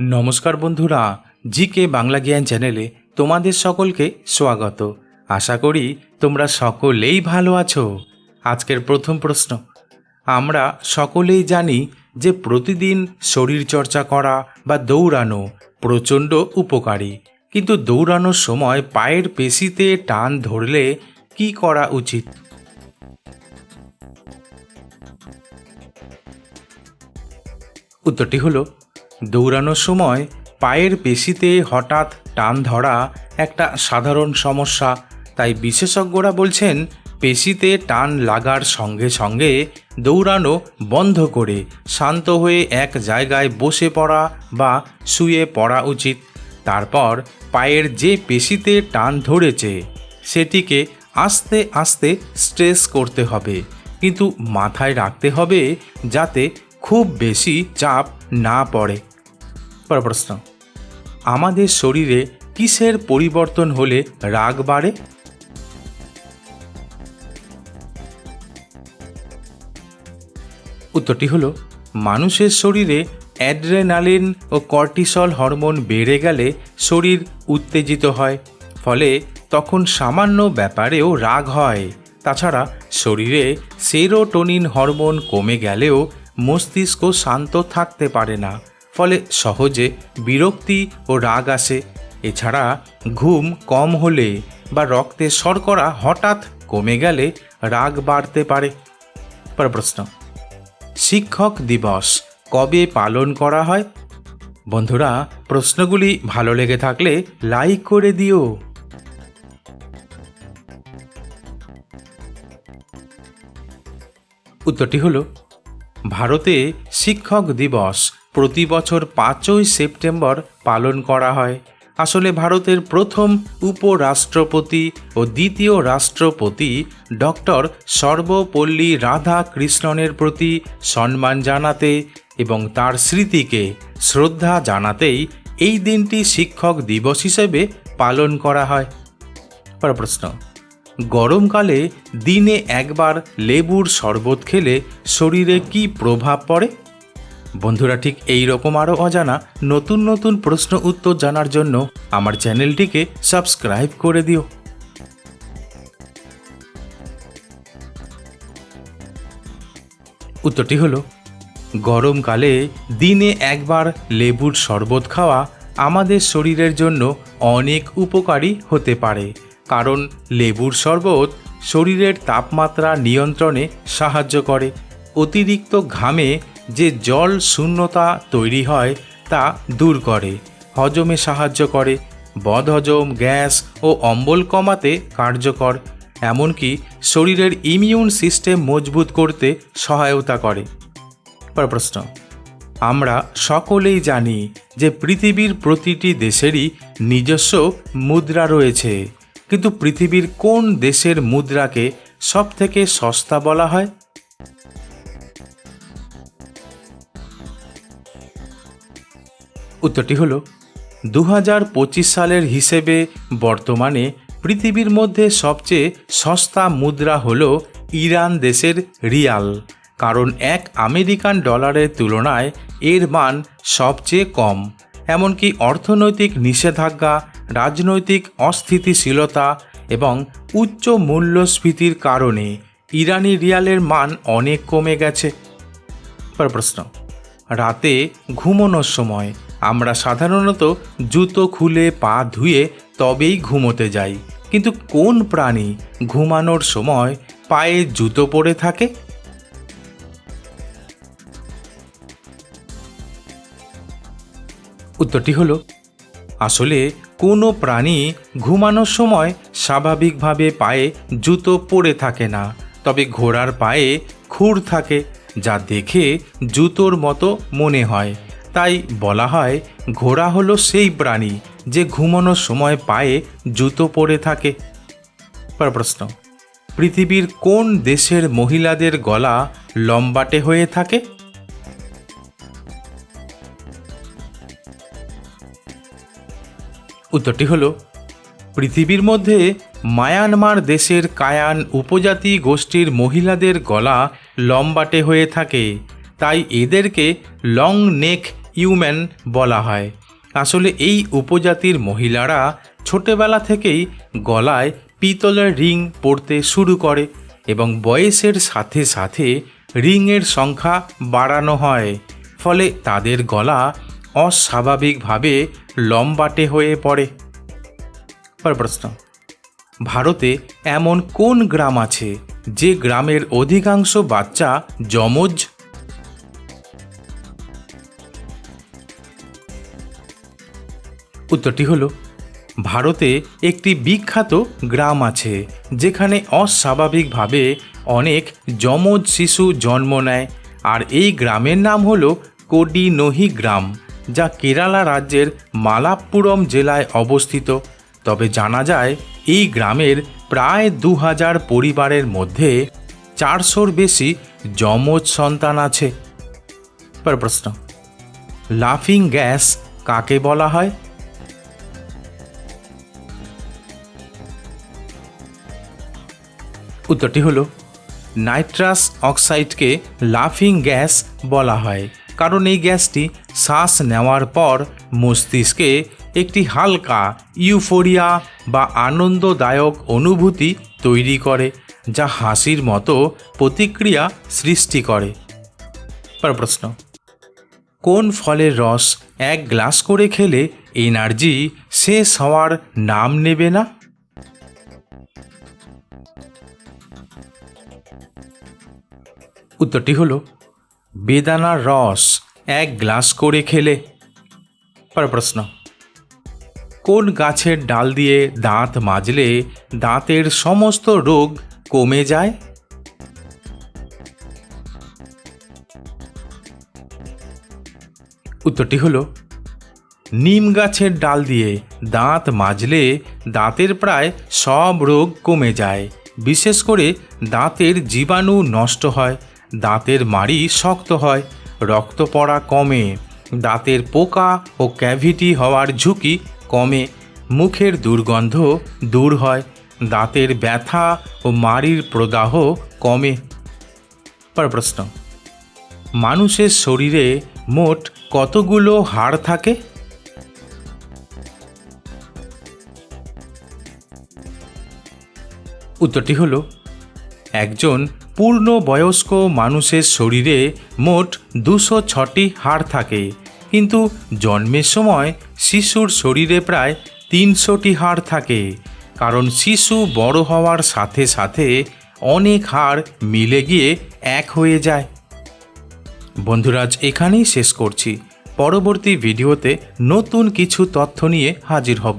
নমস্কার বন্ধুরা জি কে বাংলা জ্ঞান চ্যানেলে তোমাদের সকলকে স্বাগত। আশা করি তোমরা সকলেই ভালো আছো। আজকের প্রথম প্রশ্ন, আমরা সকলেই জানি যে প্রতিদিন শরীর চর্চা করা বা দৌড়ানো প্রচণ্ড উপকারী। কিন্তু দৌড়ানোর সময় পায়ের পেশিতে টান ধরলে কি করা উচিত? উত্তরটি হলো দৌড়ানোর সময় পায়ের পেশিতে হঠাৎ টান ধরা একটা সাধারণ সমস্যা। তাই বিশেষজ্ঞরা বলছেন, পেশিতে টান লাগার সঙ্গে সঙ্গে দৌড়ানো বন্ধ করে শান্ত হয়ে এক জায়গায় বসে পড়া বা শুয়ে পড়া উচিত। তারপর পায়ের যে পেশিতে টান ধরেছে, সেটিকে আস্তে আস্তে স্ট্রেস করতে হবে। কিন্তু মাথায় রাখতে হবে যাতে খুব বেশি চাপ না পড়ে। পর প্রশ্ন, আমাদের শরীরে কিসের পরিবর্তন হলে রাগ বাড়ে? উত্তরটি হলো, মানুষের শরীরে অ্যাড্রেনালিন ও কর্টিসল হরমোন বেড়ে গেলে শরীর উত্তেজিত হয়, ফলে তখন সামান্য ব্যাপারেও রাগ হয়। তাছাড়া শরীরে সেরোটোনিন হরমোন কমে গেলেও মস্তিষ্ক শান্ত থাকতে পারে না, ফলে সহজে বিরক্তি ও রাগ আসে। এছাড়া ঘুম কম হলে বা রক্তে শর্করা হঠাৎ কমে গেলে রাগ বাড়তে পারে। পর প্রশ্ন, শিক্ষক দিবস কবে পালন করা হয়? বন্ধুরা, প্রশ্নগুলি ভালো লেগে থাকলে লাইক করে দিও। উত্তরটি হলো ভারতে শিক্ষক দিবস প্রতি বছর পাঁচই সেপ্টেম্বর পালন করা হয়। আসলে ভারতের প্রথম উপরাষ্ট্রপতি ও দ্বিতীয় রাষ্ট্রপতি ডক্টর সর্বপল্লী রাধা কৃষ্ণনের প্রতি সম্মান জানাতে এবং তার স্মৃতিকে শ্রদ্ধা জানাতেই এই দিনটি শিক্ষক দিবস হিসেবে পালন করা হয়। পর প্রশ্ন। গরমকালে দিনে একবার লেবুর শরবত খেলে শরীরে কি প্রভাব পড়ে? বন্ধুরা, ঠিক এই রকম আরও অজানা নতুন নতুন প্রশ্ন উত্তর জানার জন্য আমার চ্যানেলটিকে সাবস্ক্রাইব করে দিও। উত্তরটি হলো, গরমকালে দিনে একবার লেবুর শরবত খাওয়া আমাদের শরীরের জন্য অনেক উপকারী হতে পারে। কারণ লেবুর শরবত শরীরের তাপমাত্রা নিয়ন্ত্রণে সাহায্য করে। অতিরিক্ত ঘামে যে জল শূন্যতা তৈরি হয় তা দূর করে, হজমে সাহায্য করে, বদহজম, গ্যাস ও অম্বল কমাতে কার্যকর, এমনকি শরীরের ইমিউন সিস্টেম মজবুত করতে সহায়তা করে। পর প্রশ্ন, আমরা সকলেই জানি যে পৃথিবীর প্রতিটি দেশেরই নিজস্ব মুদ্রা রয়েছে। কিন্তু পৃথিবীর কোন দেশের মুদ্রাকে সবথেকে সস্তা বলা হয়? উত্তরটি হল দু হাজার পঁচিশ সালের হিসেবে বর্তমানে পৃথিবীর মধ্যে সবচেয়ে সস্তা মুদ্রা হল ইরান দেশের রিয়াল, কারণ এক আমেরিকান ডলারের তুলনায় এর মান সবচেয়ে কম। এমনকি অর্থনৈতিক নিষেধাজ্ঞা রাজনৈতিক অস্থিতিশীলতা এবং উচ্চ মূল্যস্ফীতির কারণে ইরানি রিয়ালের মান অনেক কমে গেছে। পর প্রশ্ন, রাতে ঘুমানোর সময় আমরা সাধারণত জুতো খুলে পা ধুয়ে তবেই ঘুমোতে যাই, কিন্তু কোন প্রাণী ঘুমানোর সময় পায়ে জুতো পরে থাকে? উত্তরটি হলো, আসলে কোনো প্রাণী ঘুমানোর সময় স্বাভাবিকভাবে পায়ে জুতো পরে থাকে না, তবে ঘোড়ার পায়ে খুর থাকে যা দেখে জুতোর মতো মনে হয়। তাই বলা হয়, ঘোড়া হলো সেই প্রাণী যে ঘুমানোর সময় পায়ে জুতো পরে থাকে। পর প্রশ্ন, পৃথিবীর কোন দেশের মহিলাদের গলা লম্বাটে হয়ে থাকে? উত্তরটি হল, পৃথিবীর মধ্যে মায়ানমার দেশের কায়ান উপজাতি গোষ্ঠীর মহিলাদের গলা লম্বাটে হয়ে থাকে, তাই এদেরকে লং নেক ইউম্যান বলা হয়। আসলে এই উপজাতির মহিলারা ছোটবেলা থেকেই গলায় পিতলের রিং পরতে শুরু করে এবং বয়সের সাথে সাথে রিংয়ের সংখ্যা বাড়ানো হয়, ফলে তাদের গলা অস্বাভাবিকভাবে লম্বাটে হয়ে পড়ে। পর প্রশ্ন। ভারতে এমন কোন গ্রাম আছে যে গ্রামের অধিকাংশ বাচ্চা যমজ? উত্তরটি হলো, ভারতে একটি বিখ্যাত গ্রাম আছে যেখানে অস্বাভাবিকভাবে অনেক যমজ শিশু জন্ম নেয়, আর এই গ্রামের নাম হলো কোডিনোহি গ্রাম। যা কেরালা রাজ্যের মালাপ্পুরম জেলায় অবস্থিত। তবে জানা যায়, এই গ্রামের প্রায় দু হাজার পরিবারের মধ্যে চারশোর বেশি যমজ সন্তান আছে। প্রশ্ন, লাফিং গ্যাস কাকে বলা হয়? উত্তরটি হলো, নাইট্রাস অক্সাইডকে লাফিং গ্যাস বলা হয়। কারণ এই গ্যাসটি শ্বাস নেওয়ার পর মস্তিষ্কে একটি হালকা ইউফোরিয়া বা আনন্দদায়ক অনুভূতি তৈরি করে, যা হাসির মতো প্রতিক্রিয়া সৃষ্টি করে। পর প্রশ্ন। কোন ফলের রস এক গ্লাস করে খেলে এনার্জি শেষ হওয়ার নাম নেবে না? উত্তরটি হলো বেদানার রস এক গ্লাস করে খেলে। পর প্রশ্ন। কোন গাছের ডাল দিয়ে দাঁত মাজলে দাঁতের সমস্ত রোগ কমে যায়? উত্তরটি হলো, নিম গাছের ডাল দিয়ে দাঁত মাজলে দাঁতের প্রায় সব রোগ কমে যায়। বিশেষ করে দাঁতের জীবাণু নষ্ট হয় দাঁতের মাড়ি শক্ত হয়, রক্ত পড়া কমে, দাঁতের পোকা ও ক্যাভিটি হওয়ার ঝুঁকি কমে, মুখের দুর্গন্ধ দূর হয়, দাঁতের ব্যথা ও মাড়ির প্রদাহ কমে। পর প্রশ্ন মানুষের শরীরে মোট কতগুলো হাড় থাকে? উত্তরটি হলো একজন পূর্ণবয়স্ক মানুষের শরীরে মোট দুশো ছটি হাড় থাকে। কিন্তু জন্মের সময় শিশুর শরীরে প্রায় তিনশোটি হাড় থাকে। কারণ শিশু বড় হওয়ার সাথে সাথে অনেক হাড় মিলে গিয়ে এক হয়ে যায়। বন্ধুরাজ এখানেই শেষ করছি। পরবর্তী ভিডিওতে নতুন কিছু তথ্য নিয়ে হাজির হব।